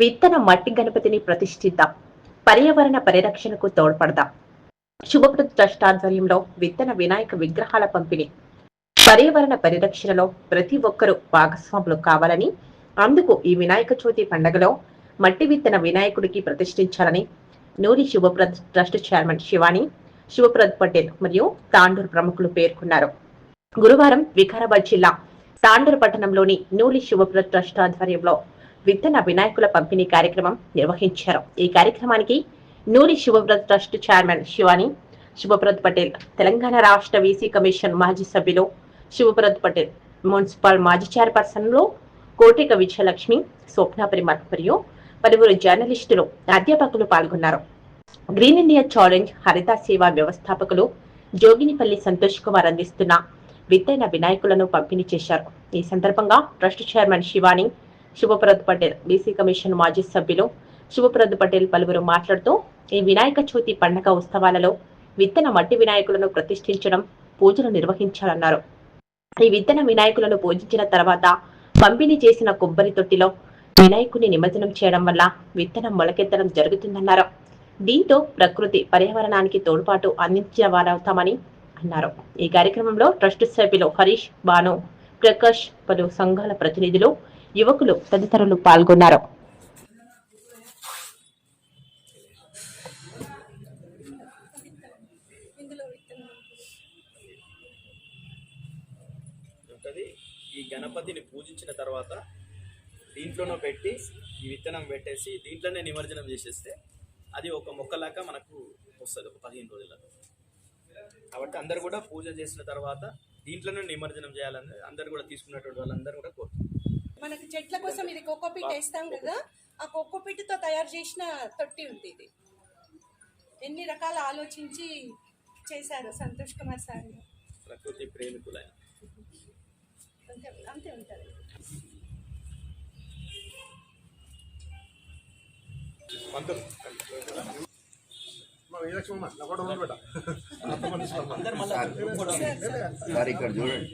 విత్తన మట్టి గణపతిని ప్రతిష్ఠిద్దాం. పర్యావరణ పరిరక్షణకు తోడ్పడదాం. శుభప్రద ట్రస్ట్ ఆధ్వర్యంలో విత్తన వినాయక విగ్రహాల పంపిణీ. పర్యావరణ పరిరక్షణలో ప్రతి ఒక్కరూ భాగస్వాములు కావాలని అందుకు ఈ వినాయక చవితి పండుగలో మట్టి విత్తన వినాయకుడికి ప్రతిష్ఠించాలని నూరి శుభప్రద్ ట్రస్ట్ చైర్మన్ శివాని శుభప్రద్ పటేల్ మరియు తాండూరు ప్రముఖులు పేర్కొన్నారు. గురువారం వికారాబాద్ జిల్లా తాండూరు పట్టణంలోని నూలి శుభప్రద్ ట్రస్ట్ ఆధ్వర్యంలో విత్తన వినాయకుల పంపిణీ కార్యక్రమం నిర్వహించారు. ఈ కార్యక్రమానికి నూరి శుభప్రద్ ట్రస్ట్ చైర్మన్ శివాని శుభప్రద్ పటేల్ తెలంగాణ రాష్ట్ర వీసీ కమిషన్ మాజీ సభ్యులు శుభప్రద్ పటేల్ మున్సిపల్ మాజీ చైర్పర్సన్లు కోటిక విజయలక్ష్మి స్వప్న పరిమల్ మరియు పలువురు జర్నలిస్టులు అధ్యాపకులు పాల్గొన్నారు. గ్రీన్ ఇండియా ఛాలెంజ్ హరిత సేవా వ్యవస్థాపకులు జోగినిపల్లి సంతోష్ కుమార్ అందిస్తున్న విత్తైన వినాయకులను పంపిణీ చేశారు. ఈ సందర్భంగా trust chairman Shivani Shubhprad Patel BC commission మాజీ సభ్యులు శుభప్రద్ పటేల్ పలువురు మాట్లాడుతూ ఈ వినాయక చవితి పండగ ఉత్సవాలలో విత్తన మట్టి వినాయకులను ప్రతిష్ఠించడం పూజలు నిర్వహించాలన్నారు. ఈ విత్తన వినాయకులను పూజించిన తర్వాత పంపిణీ చేసిన కొబ్బరి తొట్టిలో వినాయకుని నిమజ్జనం చేయడం వల్ల విత్తనం మొలకెత్తడం జరుగుతుందన్నారు. దీంతో ప్రకృతి పర్యావరణానికి తోడ్పాటు అందించిన వారవుతామని అన్నారు. ఈ కార్యక్రమంలో ట్రస్ట్ సభ్యులు హరీష్ బాను ప్రకాష్ పలు సంఘాల ప్రతినిధులు యువకులు తదితరులు పాల్గొన్నారు. ఉంటుంది. ఈ గణపతిని పూజించిన తర్వాత దీంట్లోనో పెట్టి ఈ విత్తనం పెట్టేసి దీంట్లోనే నిమజ్జనం చేసేస్తే అది ఒక మొక్కలాగా మనకు వస్తుంది ఒక పదిహేను రోజులలో కాబట్టి అందరు కూడా పూజ చేసిన తర్వాత దీంట్లోనే నిమజ్జనం చేయాలని అందరు కూడా తీసుకున్నటువంటి వాళ్ళందరూ కూడా కోరుతున్నారు. మనకి చెట్ల కోసం ఇది కోకోపీట్ వేస్తాం కదా ఆ కోకోపీట్తో తయారు చేసిన తొట్టి ఉంది ఇది. ఎన్ని రకాల ఆలోచించి చేశారు సంతోష్ కుమార్ సార్? ప్రకృతి ప్రేమికులైన అంతే అంతే ఉంటుంది. పంతులు. అందరు సార్ ఇక్కడ చూడండి.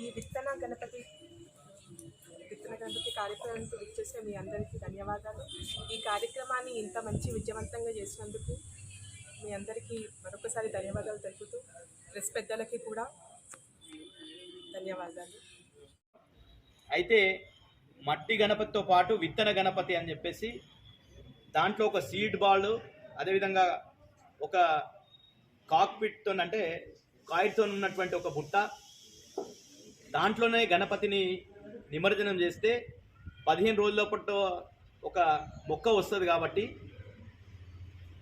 ఈ విత్తన గణపతి విత్తన గణపతి కార్యక్రమానికి విచ్చేసే మీ అందరికీ ధన్యవాదాలు. ఈ కార్యక్రమాన్ని ఇంత మంచి విజయవంతంగా చేసినందుకు మీ అందరికీ మరొకసారి ధన్యవాదాలు తెలుపుతూ ప్రెస్ పెద్దలకి కూడా ధన్యవాదాలు. అయితే మట్టి గణపతితో పాటు విత్తన గణపతి అని చెప్పేసి దాంట్లో ఒక సీడ్ బాల్ అదేవిధంగా ఒక కాక్పిట్తో అంటే కాయిట్తో ఉన్నటువంటి ఒక బుట్ట దాంట్లోనే గణపతిని నిమజ్జనం చేస్తే పదిహేను రోజుల ఒక మొక్క వస్తుంది కాబట్టి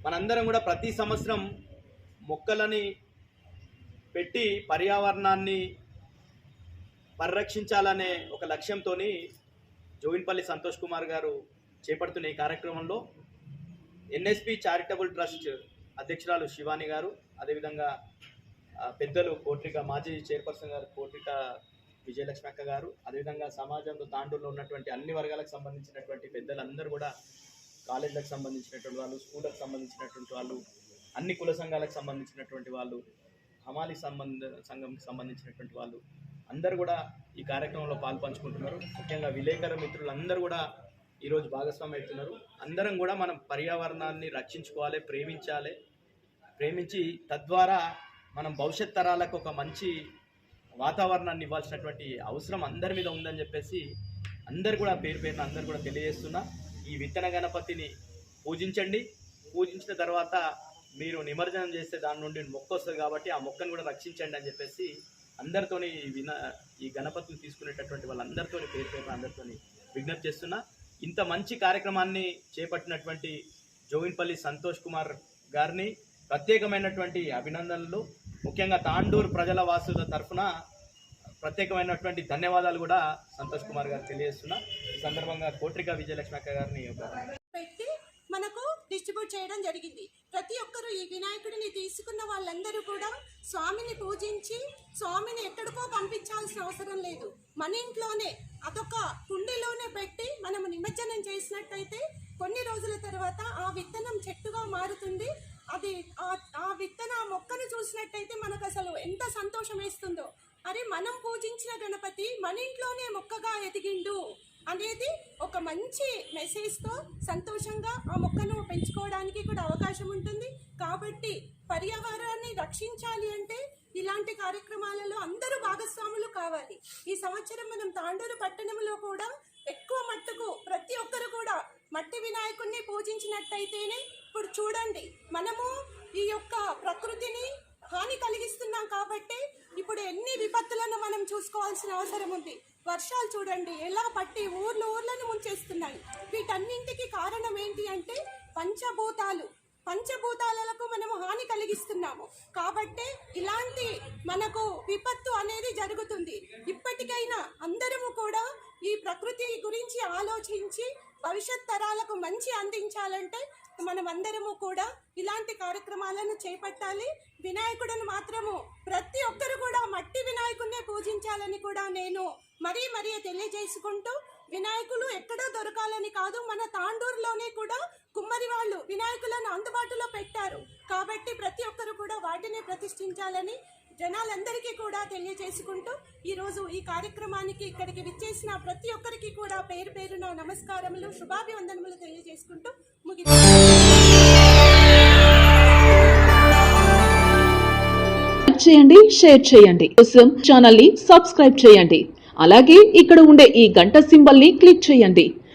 మనందరం కూడా ప్రతి సంవత్సరం మొక్కలని పెట్టి పర్యావరణాన్ని పరిరక్షించాలనే ఒక లక్ష్యంతో జోగిన్పల్లి సంతోష్ కుమార్ గారు చేపడుతున్న ఈ కార్యక్రమంలో ఎన్ఎస్పి చారిటబుల్ ట్రస్ట్ అధ్యక్షురాలు శివాని గారు అదేవిధంగా పెద్దలు కోట్రిక మాజీ చైర్పర్సన్ గారు కోట్రిక విజయలక్ష్మి అక్క గారు. అదేవిధంగా సమాజంలో తాండూరులో ఉన్నటువంటి అన్ని వర్గాలకు సంబంధించినటువంటి పెద్దలందరూ కూడా కాలేజీలకు సంబంధించినటువంటి వాళ్ళు స్కూళ్ళకు సంబంధించినటువంటి వాళ్ళు అన్ని కుల సంఘాలకు సంబంధించినటువంటి వాళ్ళు హమాలి సంబంధ సంఘంకి సంబంధించినటువంటి వాళ్ళు అందరూ కూడా ఈ కార్యక్రమంలో పాల్పంచుకుంటున్నారు. ముఖ్యంగా విలేకరు మిత్రులందరూ కూడా ఈరోజు భాగస్వామి అవుతున్నారు. అందరం కూడా మనం పర్యావరణాన్ని రక్షించుకోవాలి ప్రేమించాలి. ప్రేమించి తద్వారా మనం భవిష్యత్ తరాలకు ఒక మంచి వాతావరణాన్ని ఇవ్వాల్సినటువంటి అవసరం అందరి మీద ఉందని చెప్పేసి అందరు కూడా పేరు పేరున అందరు కూడా తెలియజేస్తున్నా. ఈ విత్తన గణపతిని పూజించండి. పూజించిన తర్వాత మీరు నిమజ్జనం చేస్తే దాని నుండి మొక్క వస్తుంది కాబట్టి ఆ మొక్కను కూడా రక్షించండి అని చెప్పేసి అందరితోని విన ఈ గణపతిని తీసుకునేటటువంటి వాళ్ళందరితోని పేరు పేరున అందరితోని విజ్ఞప్తి చేస్తున్నా. ఇంత మంచి కార్యక్రమాన్ని చేపట్టినటువంటి జోగిన్పల్లి సంతోష్ కుమార్ గారిని ప్రత్యేకమైనటువంటి అభినందనలు. ముఖ్యంగా తాండూరు ప్రజల వాసుల తరఫున ప్రత్యేకమైనటువంటి ధన్యవాదాలు కూడా సంతోష్ కుమార్ గారు తెలియజేస్తున్నా. ఈ సందర్భంగా కోట్రిక విజయలక్ష్మి అక్క గారిని పెట్టి మనకు డిస్ట్రిబ్యూట్ చేయడం జరిగింది. ప్రతి ఒక్కరూ ఈ వినాయకుడిని తీసుకున్న వాళ్ళందరూ కూడా స్వామిని పూజించి స్వామిని ఎక్కడికో పంపించాల్సిన అవసరం లేదు. మన ఇంట్లోనే అదొక కుండీలోనే పెట్టి మనము నిమజ్జనం చేసినట్టయితే కొన్ని రోజుల తర్వాత ఆ విత్తనం చెట్టుగా మారుతుంది. అది ఆ- విత్తన ఆ మొక్కను చూసినట్టయితే మనకు అసలు ఎంత సంతోషం వేస్తుందో. అరే మనం పూజించిన గణపతి మన ఇంట్లోనే మొక్కగా ఎదిగిండు అనేది ఒక మంచి మెసేజ్తో సంతోషంగా ఆ మొక్కను పెంచుకోవడానికి కూడా అవకాశం ఉంటుంది. కాబట్టి పర్యావరణాన్ని రక్షించాలి అంటే ఇలాంటి కార్యక్రమాలలో అందరూ భాగస్వాములు కావాలి. ఈ సంవత్సరం మనం తాండూరు పట్టణంలో కూడా ఎక్కువ మట్టుకు ప్రతి ఒక్కరు కూడా మట్టి వినాయకుడిని పూజించినట్టయితేనే ఇప్పుడు చూడండి మనము ఈ యొక్క ప్రకృతిని హాని కలిగిస్తున్నాం కాబట్టి ఇప్పుడు ఎన్ని విపత్తులను మనం చూసుకోవాల్సిన అవసరం ఉంది. వర్షాలు చూడండి ఎలా పట్టి ఊర్లు ఊర్లను ముంచేస్తున్నాయి. వీటన్నింటికి కారణం ఏంటి అంటే పంచభూతాలు. పంచభూతాలకు మనము హాని కలిగిస్తున్నాము. కాబట్టి ఇలాంటి మనకు విపత్తు అనేది జరుగుతుంది. ఇప్పటికైనా అందరము కూడా ఈ ప్రకృతి గురించి ఆలోచించి భవిష్యత్ తరాలకు మంచి అందించాలంటే మనం అందరము కూడా ఇలాంటి కార్యక్రమాలను చేపట్టాలి. వినాయకుడిని మాత్రము ప్రతి ఒక్కరు కూడా మట్టి వినాయకుడినే పూజించాలని కూడా నేను మరీ మరీ తెలియజేసుకుంటూ వినాయకులు ఎక్కడో దొరకాలని కాదు మన తాండూరులోనే కూడా కుమ్మరి వాళ్ళు వినాయకులను అందుబాటులో పెట్టారు. కాబట్టి ప్రతి ఒక్కరు కూడా వాటిని ప్రతిష్ఠించాలని జనాలందరికీ కూడా తెలియజేసుకుంటూ ఈరోజు ఈ కార్యక్రమానికి ఇక్కడికి విచ్చేసిన ప్రతి ఒక్కరికి కూడా పేరు పేరున నమస్కారములు శుభాభివందనములు తెలియజేసుకుంటూ ముగి చేయండి షేర్ చేయండి. కోసం ఛానల్ని సబ్స్క్రైబ్ చేయండి. అలాగే ఇక్కడ ఉండే ఈ గంట సింబల్ని క్లిక్ చేయండి.